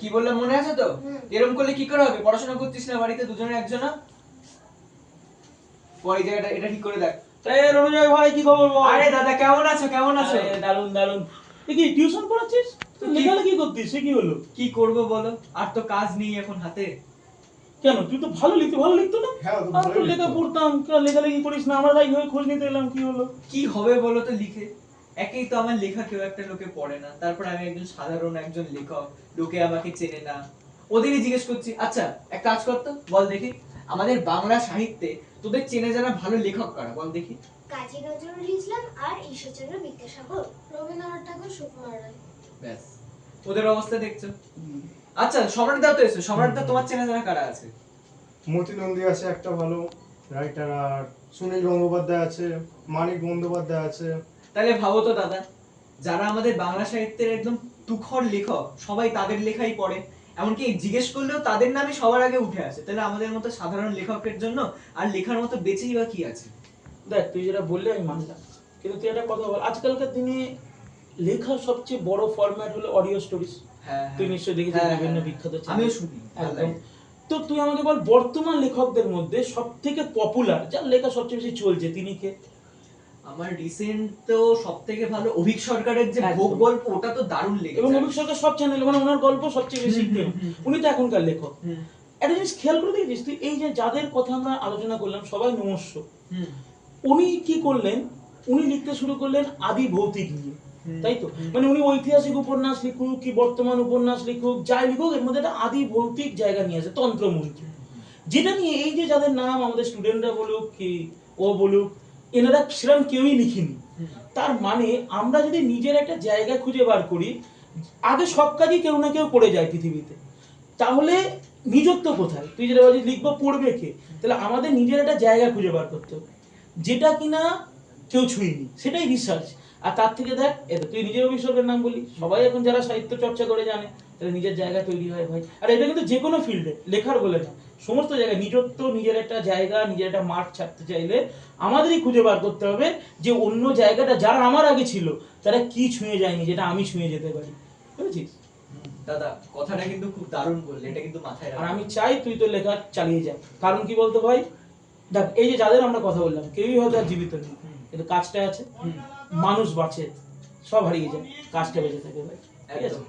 কি বললাম মনে আছে তো। এরকম করলে কি করে হবে? পড়াশোনা করছিস না বাড়িতে দুজনে একজনা? পরে জায়গাটা এটা ঠিক করে দেখ। তাই রণজয় ভাই কি খবর বল? আরে দাদা কেমন আছো? কেমন আছো? দারুণ দারুণ কি টিউশন পড়াচ্ছিস? লেখালেখি করতিস? সে কি হলো? কি করব বলো? আর তো কাজ নেই এখন হাতে। কেন? তুই তো ভালো লিখতে ভালো লিখতো না? হ্যাঁ, ও তো লেখা। পড়তাম কেন লেখালেখি করিস না? আমরা তাই হয়ে খোঁজ নিতে এলাম কি হলো? কি হবে বলো তো লিখে? একেই তো আমার লেখা কেউ একটা লোকে পড়ে না। তারপর আমি একজন সাধারণ একজন লেখক লোকে আমাকে চেনে না। ওদেরই জিজ্ঞেস করছি আচ্ছা এক কাজ করতো বল দেখি। আমাদের বাংলা সাহিত্যে তোদের চেনে জানা ভালো লেখক কারা? বল দেখি। কাজী নজরুল ইসলাম আর ঈশ্বরচন্দ্র বিদ্যাসাগর রবীন্দ্রনাথ ঠাকুর সুকুমার রায়। ব্যাস। ওদের অবস্থা দেখছ? আচ্ছা সম্রাট দা তো এসো। সম্রাট দা তোমার চেনা জানা কারা আছে? মতি নন্দী আছে একটা ভালো রাইটার আর সুনীল গঙ্গোপাধ্যায় আছে মানিক বন্দ্যোপাধ্যায় আছে। তাহলে ভাবো তো দাদা যারা আমাদের বাংলা সাহিত্যের একদম তুখর লেখক সবাই তাদের লেখাই পড়ে। এমনকি জিজ্ঞেস করলেও তাদের নামই সবার আগে উঠে আসে। তাহলে আমাদের মতো সাধারণ লেখকের জন্য আর লেখার মতো বেঁচেই বা কি আছে? দেখ তুই যেটা বললি আমি মানলাম। কিন্তু তুই একটা কথা বল আজকালকার দিনে লেখার সবচেয়ে বড় ফরম্যাট হলো অডিও স্টোরিজ হ্যাঁ তুই নিশ্চয়ই দেখেছিস হ্যাঁ, বিভিন্ন হ্যাঁ। বিখ্যাত আমিও শুনি একদম। তো তুই আমাকে বল বর্তমান লেখকদের মধ্যে সব থেকে পপুলার যার লেখা সবচেয়ে বেশি চলছে তিনি কে? আমার রিসেন্ট তো সব থেকে ভালো অভিক সরকারের যে ভোগ গল্প ওটা তো দারুণ লেগেছে। এবং অভিক সরকার সব চ্যানেল মানে ওনার গল্প সবচেয়ে বেশি। উনি তো এখনকার লেখক। একটা জিনিস খেয়াল করে দেখেছিস তুই? এই যে যাদের কথা আমরা আলোচনা করলাম সবাই নমস্য। উনি কি করলেন? উনি লিখতে শুরু করলেন আদি ভৌতিক নিয়ে। তাই তো? মানে উনি ঐতিহাসিক উপন্যাস লিখুক কি বর্তমান উপন্যাস লিখুক যাই লিখুক এর মধ্যে একটা আদি ভৌতিক জায়গা নিয়ে আসে তন্ত্রমন্ত্র যেটা নিয়ে এই যে যাদের নাম আমাদের স্টুডেন্টরা বলুক কি ও বলুক এনারা সেরকম কেউই লিখিনি। তার মানে আমরা যদি নিজের একটা জায়গা খুঁজে বার করি, আগে সব কাজই কেউ না কেউ করে যায় পৃথিবীতে। তাহলে নিজত্ব কোথায়? তুই যেটা বলছিস, লিখব পড়বে কে? তাহলে আমাদের নিজের একটা জায়গা খুঁজে বার করতে হবে। যেটা কিনা কেউ ছুঁয়নি, সেটাই রিসার্চ আর তার থেকে দেখ এটা তুই নিজের অভিষেকের নাম বলি সবাই এখন যারা সাহিত্য চর্চা করে জানে, তাহলে নিজের জায়গা তৈরি হয় ভাই। আর এটা কিন্তু যে কোনো ফিল্ডে লেখার বলে না। সমস্ত জায়গায় নিজত্ব নিজের একটা জায়গা নিজের একটা মাঠ ছাড়তে চাইলে আমাদেরই খুঁজে বার করতে হবে যে অন্য জায়গাটা যারা আমার আগে ছিল তারা কি ছুঁয়ে যায়নি যেটা আমি ছুঁয়ে যেতে পারি। বুঝেছিস। দাদা কথাটা কিন্তু খুব দারুণ বললে এটা কিন্তু মাথায় আর আমি চাই তুই তো লেখা চালিয়ে যা। কারণ কি বলতো ভাই? দেখ এই যে যাদের আমরা কথা বললাম কেউই হয়তো আর জীবিত নেই কিন্তু কাজটা আছে। মানুষ বাঁচে সব হারিয়ে যায় কাজটা বেঁচে থাকে ভাই। ঠিক আছে?